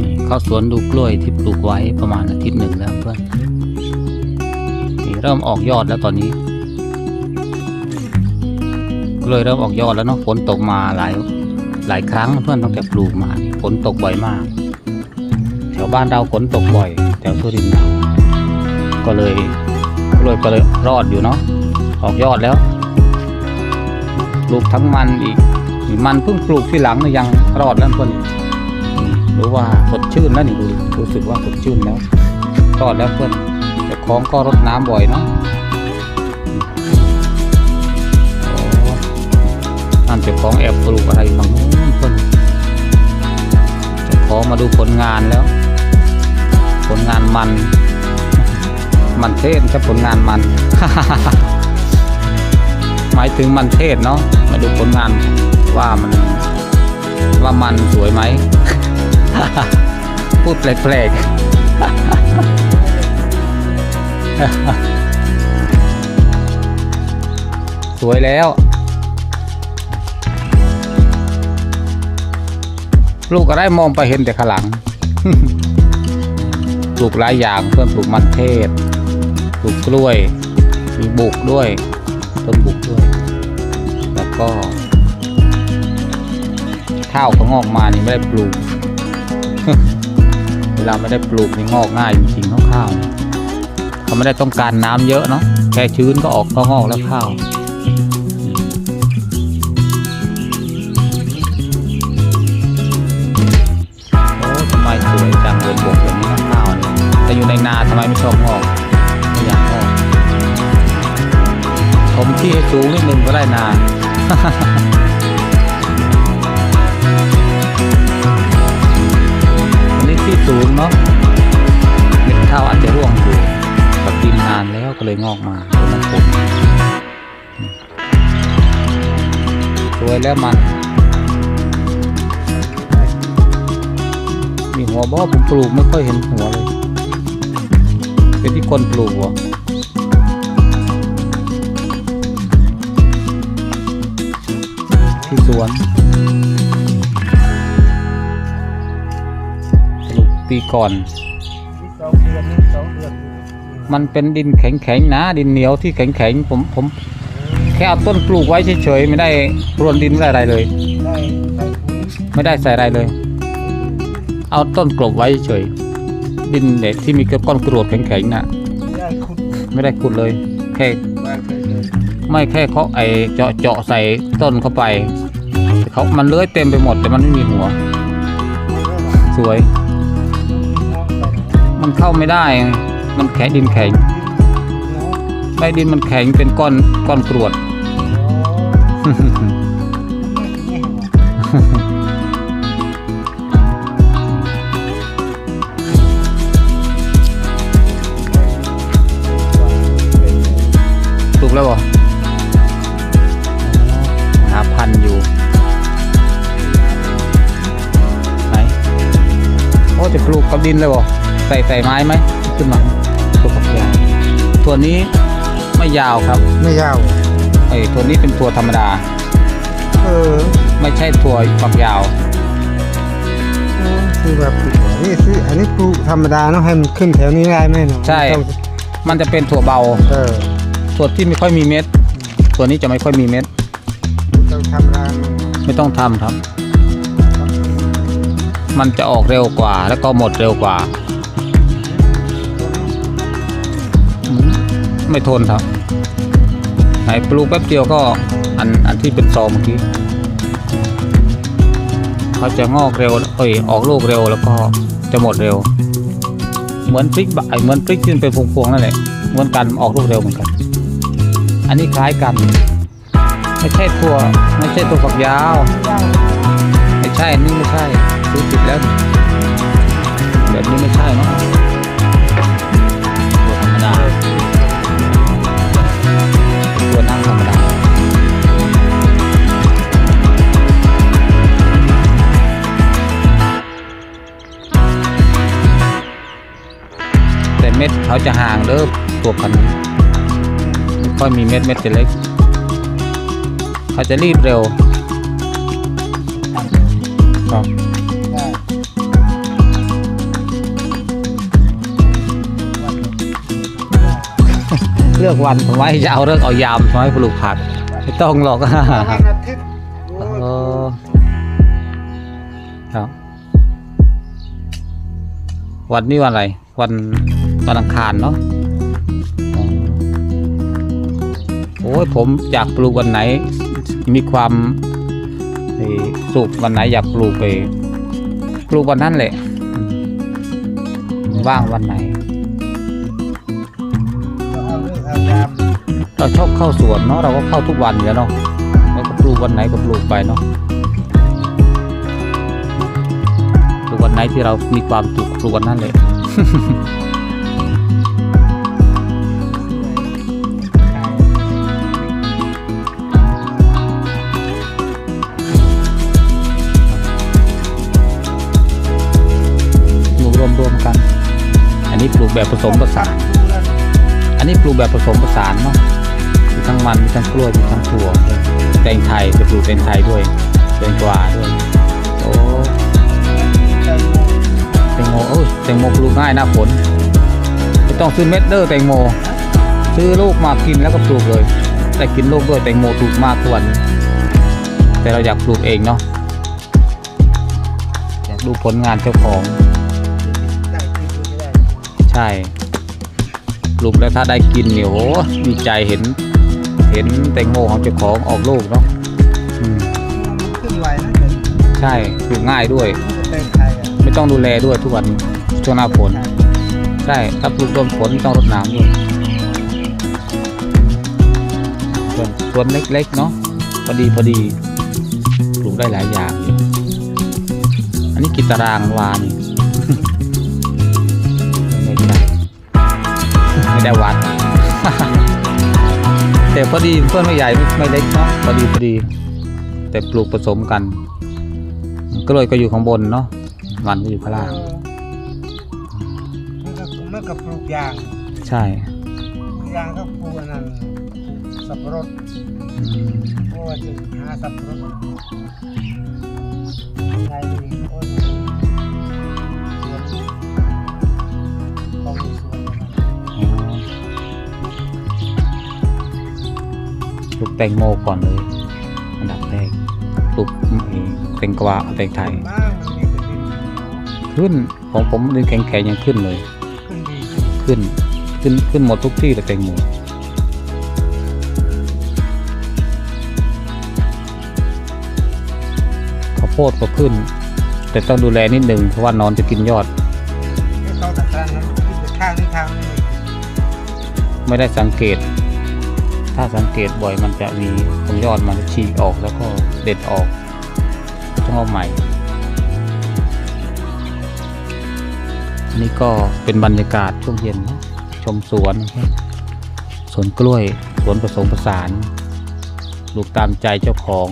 นี่เข้าสวนดูกล้วยที่ปลูกไว้ประมาณอาทิตย์หนึ่งแล้วเพื่อนนี่เริ่มออกยอดแล้วตอนนี้ กล้วยเริ่มออกยอดแล้วเนาะฝนตกมาหลายหลายครั้งเพื่อนตั้งแต่ปลูกมาฝนตกบ่อยมาก แถวบ้านเราฝนตกบ่อยแถวสุรินทร์เราก็เลยกล้วยก็เลยรอดอยู่เนาะออกยอดแล้วปลูกทั้งมันอีก มันเพิ่งปลูกที่หลังนี่ยังรอดแล้วเพื่อนหรู้ว่าสดชื่นแล้วนี่ดูรู้สึกว่าสดชื่นแล้วรอดแล้วเพื่อนแต่ของก็รดน้ำบ่อยเนาะอ้นั่นเจ้าของแอบปลูกอะไรบางนู้นเพื่อนเจ้าของมาดูผลงานแล้ว ผลงานมัน มันเทศครับผลงานมันหมายถึงมันเทศเนาะมาดูผลงาน ว่ามันว่ามันสวยไหม พูดแปลกๆ สวยแล้ว ลูกอะไรมองไปเห็นแต่ข้างหลัง ปลูกหลายอย่างเพื่อนปลูกมันเทศ ปลูกกล้วย มีบุกด้วย ต้นบุกด้วย แล้วก็ ข้าวก็งอกมานี่ไม่ได้ปลูก เวลาไม่ได้ปลูกนี่งอกง่ายจริงๆเนาะข้าวเนี่ยเขาไม่ได้ต้องการน้ำเยอะเนาะแค่ชื้นก็ออกก็งอกแล้วข้าวโอ้ทำไมสวยจังบนบกแบบนี้ข้าวเนี่ยแต่อยู่ในนาทำไมไม่ชอบงอกไม่อยากงอกผมที่สูงนิดนึงก็ได้นา สูงเนาะเม็ดข้าวอาจจะร่วงอยู่กับดินนานแล้วก็เลยงอกมาเป็นน้ำฝนสวยแล้วมัน มีหัวบ่อผมปลูกไม่ค่อยเห็นหัวเลย เป็นที่คนปลูกเหรอที่สวน ปลูกปีก่อนสองเดือนนี่สองเดือนมันเป็นดินแข็งๆนะดินเหนียวที่แข็งๆผมผมแค่เอาต้นปลูกไว้เฉยๆไม่ได้รวนดินไม่ได้อะไรเลย ได้ใส่ปุ๋ยไม่ได้ใส่อะไรเลย เอาต้นกลบไว้เฉยดินเด็กที่มีก้อนกรวดแข็งๆน่ะ ได้ขุดไม่ได้ขุดเลยแค่วางไปเลยไม่แค่เขาไอเจาะเจาะใส่ต้นเข้าไปเขามันเลื้อยเต็มไปหมดแต่มันไม่มีหัว สวย มันเข้าไม่ได้ มันแข็งดินแข็งใบดินมันแข็งเป็นก้อนก้อนกรวดถูกแล้วบ่หาพันอยู่ไหนโอ้จะปลูกกับดินเลยบ่ ใส่ใส่ไม้ไหมขึ้นมาปลูกกับยางตัวนี้ไม่ยาวครับไม่ยาวไอ้ตัวนี้เป็นตัวธรรมดา เออไม่ใช่ตัวฝักยาวคือแบบนี่ซื้ออันนี้ปลูกธรรมดาเนาะให้มันขึ้นแถวนี้ได้ไหมเนาะใช่ต้องมันจะเป็นถั่วเบาเออถั่วที่ไม่ค่อยมีเม็ดตัวนี้จะไม่ค่อยมีเม็ด ต้องธรรมดาไม่ต้องทำครับ มันจะออกเร็วกว่า แล้วก็หมดเร็วกว่า ไม่ทนครับไหนปลูกแป๊บเดียวก็อันอันที่เป็นซองเมื่อกี้เขาจะงอกเร็วเอ้ยออกลูกเร็วแล้วก็จะหมดเร็ว เหมือนพริกบะไอเหมือนพริกที่นเป็นพวงๆนั่นแหละเหมือนกันออกลูกเร็วเหมือนกัน อันนี้คล้ายกัน ไม่ใช่ถั่วไม่ใช่ถั่วฝักยาว ไม่ใช่นนี้ไม่ใช่ซื้อผิดแล้วแบบนี้ไม่ใช่เนาะ ดเขาจะห่างเด้อตัวพันไม่ค่อยมีเม็ดเม็ดจะเล็ก เขาจะรีบเร็วครับเลือกวันผมไว้จะเอาเรื่องเอายามทำให้ปลูกผักไม่ต้องหรอกครับวันนี้วันอะไร วันวันอังคารเนาะโอ้ยผมอยากปลูกวันไหน มีความสุขวันไหนอยากปลูกไปปลูกวันนั้นแหละว่างวันไหนเราเอาเรื่องเอายามเราชอบเข้าสวนเนาะเราก็เข้าทุกวันอยู่แล้วเนาะแล้วก็ปลูกวันไหนก็ปลูกไปเนาะปลูกวันไหนที่เรามีความสุขปลูกวันนั้นเลย ปลูกรวมรวมๆกัน อันนี้ปลูกแบบผสมผสาน อันนี้ปลูกแบบผสมผสานเนาะมีทั้งมันมีทั้งกล้วยมีทั้งถั่วแตงไทยจะปลูกแตงไทยด้วยแตงกวาด้วย โมเอ้ยแตงโมปลูกง่ายหน้าฝนไม่ต้องซื้อเม็ดเด้อแตงโม ซื้อลูกมากินแล้วก็ปลูกเลยได้กินลูกด้วยแตงโมถูกมากทุกวันนี้แต่เราอยากปลูกเองเนาะอยากดูผลงานเจ้าของได้กินไม่ได้ใช่ปลูกแล้วถ้าได้กินเนี่ยโหดีใจเห็น เห็นแตงโมของเจ้าของออกลูกเนาะอืมมันขึ้นไวนะเด็กใช่ปลูกง่ายด้วยมันจะเป็น ไม่ต้องดูแลด้วยทุกวันช่วงหน้าฝนใช่ถ้าปลูกต้นฝนต้องรดน้ำด้วยส่วนสวนเล็กๆเนาะพอดีพอดีปลูกได้หลายอย่างอยู่อันนี้กี่ตารางวานี่ไม่ใช่ไม่ได้วัด แต่พอดีเพื่อนไม่ใหญ่ไม่ไม่เล็กเนาะพอดีพอดี แต่ปลูกผสมกัน ก็เลยก็อยู่ข้างบนเนาะ มันก็อยู่ข้างล่าง มันก็มันก็ปลูกยางใช่ยางก็ปลูกอันนั้นสับปะรดอืมเพราะว่าจะหาสับปะรดไงนี่โอ้ยสวนต้องมีสวนนะอ๋อปลูกแตงโมก่อนเลย อันดับแรกปลูกไอ้แตงกวาแตงไทย บ้าง ขึ้น ของผมดินแข็งๆยังขึ้นเลย ขึ้นขึ้นขึ้นหมดทุกที่เลยแตงโมข้าวโพดก็ขึ้น แต่ต้องดูแลนิดนึงเพราะว่านอนจะกินยอดไม่ได้สังเกต ถ้าสังเกตบ่อยมันจะมีตรงยอดมันฉีกออกแล้วก็เด็ดออกต้องเอาใหม่ นนี้ก็เป็นบรรยากาศช่วงเย็น ชมสวน สวนกล้วย สวนผสมผสานปลูกตามใจเจ้าของ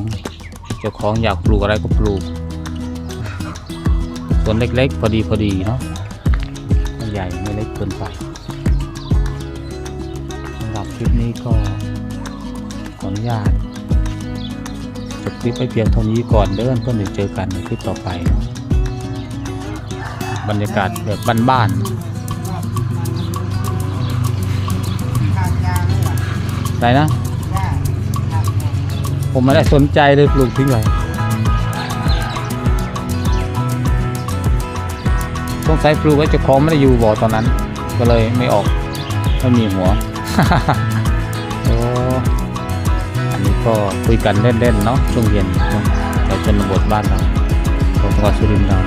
เจ้าของอยากปลูกอะไรก็ปลูก สวนเล็กๆ พอดีพอดีเนาะไม่ใหญ่ไม่เล็กเกินไปสำหรับคลิปนี้ก็ขออนุญาตจบคลิปไปเพียงเท่านี้ก่อนเดินเพื่อนเดี๋ยวเจอกันในคลิปต่อไปเนาะ บรรยากาศแบบบ้านข้างยางนี่แหละๆอะไรนะหญ้าข้างยางผมไม่ได้สนใจเลยปลูกทิ้งไว้สงสัยปลูกไว้เจ้าของไม่ได้อยู่บ่อตอนนั้น ก็เลยไม่ออกไม่มีหัวโอ้อันนี้ก็คุยกันเล่นๆเนาะช่วงเย็นช่วงแถวชนบทบ้านเราของจังหวัดสุรินทร์เรา